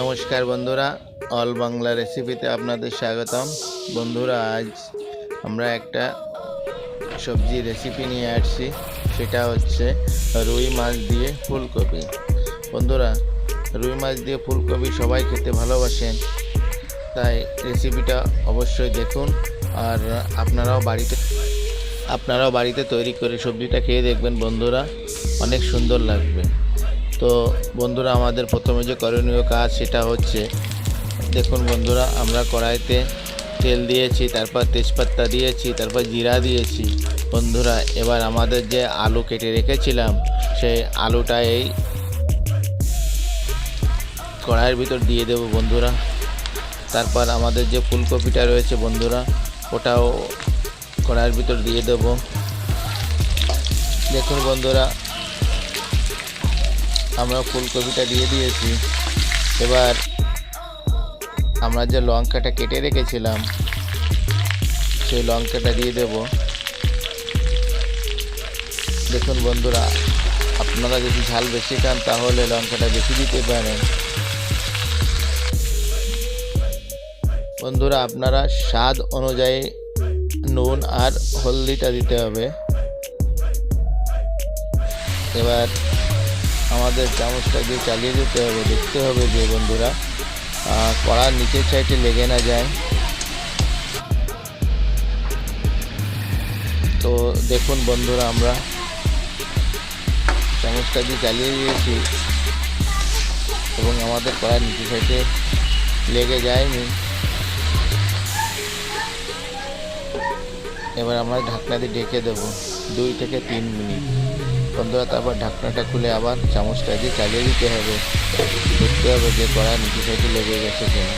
নমস্কার বন্ধুরা, অল বাংলা রেসিপিতে আপনাদের স্বাগতম। বন্ধুরা, আজ আমরা একটা সবজি রেসিপি নিয়ে আসছি, সেটা হচ্ছে রুই মাছ দিয়ে ফুলকপি। বন্ধুরা, রুই মাছ দিয়ে ফুলকপি সবাই খেতে ভালোবাসেন, তাই রেসিপিটা অবশ্যই দেখুন, আর আপনারাও বাড়িতে আপনারাও বাড়িতে তৈরি করে সবজিটা খেয়ে দেখবেন বন্ধুরা, অনেক সুন্দর লাগবে। তো বন্ধুরা, আমাদের প্রথমে যে করণীয় কাজ সেটা হচ্ছে, দেখুন বন্ধুরা, আমরা কড়াইতে তেল দিয়েছি, তারপর তেজপাতা দিয়েছি, তারপর জিরা দিয়েছি। বন্ধুরা, এবার আমাদের যে আলু কেটে রেখেছিলাম, সেই আলুটা এই কড়াইয়ের ভিতর দিয়ে দেবো বন্ধুরা। তারপর আমাদের যে ফুলকপিটা রয়েছে বন্ধুরা, ওটাও কড়াইয়ের ভিতর দিয়ে দেবো। দেখুন বন্ধুরা আমরা ফুলকপিটা দিয়ে দিয়েছি। এবার আমরা যে লঙ্কাটা কেটে রেখেছিলাম, সেই লঙ্কাটা দিয়ে দেব। দেখুন বন্ধুরা, আপনারা যদি ঝাল বেশি খান, তাহলে লঙ্কাটা বেশি দিতে পারেন। বন্ধুরা, আপনারা স্বাদ অনুযায়ী নুন আর হলদিটা দিতে হবে। এবার আমাদের চামচটা দিয়ে চালিয়ে যেতে হবে, দেখতে হবে যে বন্ধুরা কড়ার নিচের সাইডে লেগে না যায়। তো দেখুন বন্ধুরা, আমরা চামচটা দিয়ে চালিয়ে দিয়েছি এবং আমাদের কড়ার নিচের সাইডে লেগে যায়নি। এবার আমরা ঢাকনা দিয়ে ঢেকে দেবো, দুই থেকে তিন মিনিট। বন্ধুরা তারপর ঢাকনাটা খুলে আবার চামচটা দিয়ে চালিয়ে দিতে হবে। দেখতে হবে যে কড়া নিচে সাইডে লেগে গেছে কিনা।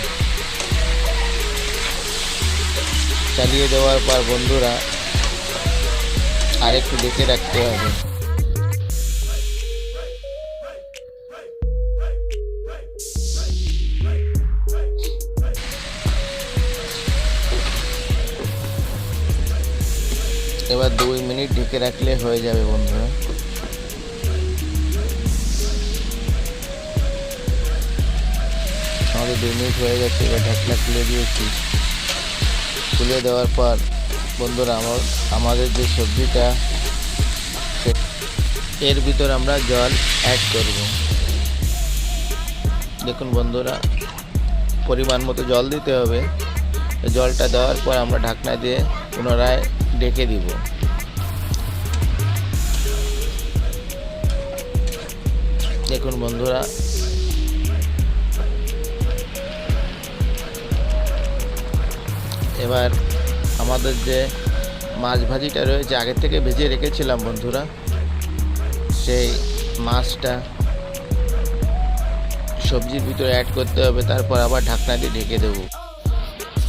চালিয়ে দেওয়ার পর বন্ধুরা, আরেকটু দেখে রাখতে হবে। এবার দুই মিনিট ঢেকে রাখলে হয়ে যাবে বন্ধুরা। আমাদের দুই হয়ে গেছে, এবার ঢাকনা খুলে দিয়েছি। খুলে দেওয়ার পর, বন্ধুরা, আমার, আমাদের যে সবজিটা এর ভিতর আমরা জল অ্যাড করব। দেখুন বন্ধুরা, পরিমাণ মতো জল দিতে হবে। জলটা দেওয়ার পর আমরা ঢাকনা দিয়ে পুনরায় ডেকে দিব। দেখুন বন্ধুরা এবার আমাদের যে মাছ ভাজিটা রয়েছে আগে থেকে ভেজে রেখেছিলাম বন্ধুরা। সেই মাছটা সবজির ভিতরে অ্যাড করতে হবে, তারপর আবার ঢাকনা দিয়ে ঢেকে দেবো।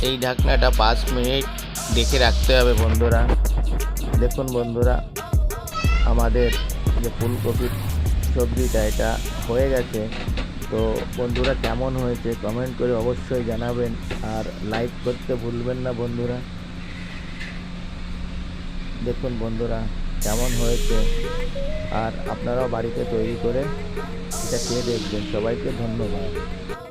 এই ঢাকনাটা পাঁচ মিনিট ডেকে রাখতে হবে বন্ধুরা। দেখুন বন্ধুরা, আমাদের যে ফুলকপির সবজিটা, এটা হয়ে গেছে। তো বন্ধুরা কেমন হয়েছে? কমেন্ট করে অবশ্যই জানাবেন আর লাইক করতে ভুলবেন না বন্ধুরা। দেখুন বন্ধুরা কেমন হয়েছে। আর আপনারাও বাড়িতে তৈরি করে এটা খেয়ে দেখবেন। সবাইকে ধন্যবাদ।